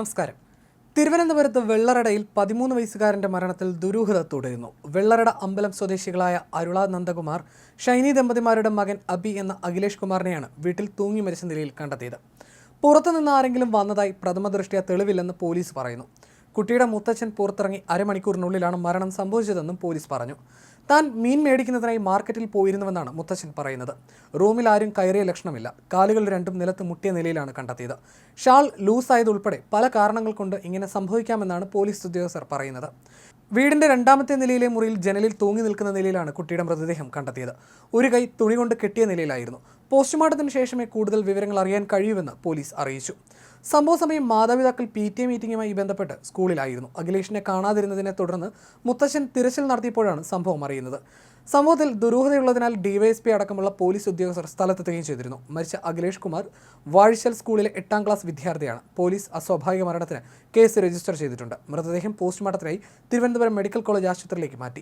നമസ്കാരം. തിരുവനന്തപുരത്ത് വെള്ളറടയിൽ പതിമൂന്ന് വയസ്സുകാരന്റെ മരണത്തിൽ ദുരൂഹത തുടരുന്നു. വെള്ളറട അമ്പലം സ്വദേശികളായ അരുള നന്ദകുമാർ ഷൈനി ദമ്പതിമാരുടെ മകൻ അബി എന്ന അഖിലേഷ് കുമാറിനെയാണ് വീട്ടിൽ തൂങ്ങി മരിച്ച നിലയിൽ കണ്ടെത്തിയത്. പുറത്തുനിന്ന് ആരെങ്കിലും വന്നതായി പ്രഥമ ദൃഷ്ടിയ തെളിവില്ലെന്ന് പോലീസ് പറയുന്നു. കുട്ടിയുടെ മുത്തച്ഛൻ പുറത്തിറങ്ങി അരമണിക്കൂറിനുള്ളിലാണ് മരണം സംഭവിച്ചതെന്നും പോലീസ് പറഞ്ഞു. താൻ മീൻ മേടിക്കുന്നതിനായി മാർക്കറ്റിൽ പോയിരുന്നുവെന്നാണ് മുത്തച്ഛൻ പറയുന്നത്. റൂമിൽ ആരും കയറിയ ലക്ഷണമില്ല. കാലുകൾ രണ്ടും നിലത്ത് മുട്ടിയ നിലയിലാണ് കണ്ടെത്തിയത്. ഷാൾ ലൂസായതുൾപ്പെടെ പല കാരണങ്ങൾ കൊണ്ട് ഇങ്ങനെ സംഭവിക്കാമെന്നാണ് പോലീസ് ഉദ്യോഗസ്ഥർ പറയുന്നത്. വീടിന്റെ രണ്ടാമത്തെ നിലയിലെ മുറിയിൽ ജനലിൽ തൂങ്ങി നിൽക്കുന്ന നിലയിലാണ് കുട്ടിയുടെ മൃതദേഹം കണ്ടെത്തിയത്. ഒരു കൈ തുണി കൊണ്ട് കെട്ടിയ നിലയിലായിരുന്നു. പോസ്റ്റ്മോർട്ടത്തിന് ശേഷമേ കൂടുതൽ വിവരങ്ങൾ അറിയാൻ കഴിയൂവെന്ന് പോലീസ് അറിയിച്ചു. സംഭവ സമയം മാതാപിതാക്കൾ പി ടി എ മീറ്റിംഗുമായി ബന്ധപ്പെട്ട് സ്കൂളിലായിരുന്നു. അഖിലേഷിനെ കാണാതിരുന്നതിനെ തുടർന്ന് മുത്തശ്ശൻ തിരച്ചിൽ നടത്തിയപ്പോഴാണ് സംഭവം അറിയുന്നത്. സംഭവത്തിൽ ദുരൂഹതയുള്ളതിനാൽ ഡിവൈഎസ്പി അടക്കമുള്ള പോലീസ് ഉദ്യോഗസ്ഥർ സ്ഥലത്തെത്തുകയും ചെയ്തിരുന്നു. മരിച്ച അഖിലേഷ് കുമാർ വാഴിച്ചൽ സ്കൂളിലെ എട്ടാം ക്ലാസ് വിദ്യാർത്ഥിയാണ്. പോലീസ് അസ്വാഭാവിക മരണത്തിന് കേസ് രജിസ്റ്റർ ചെയ്തിട്ടുണ്ട്. മൃതദേഹം പോസ്റ്റ്മോർട്ടത്തിനായി തിരുവനന്തപുരം മെഡിക്കൽ കോളേജ് ആശുപത്രിയിലേക്ക് മാറ്റി.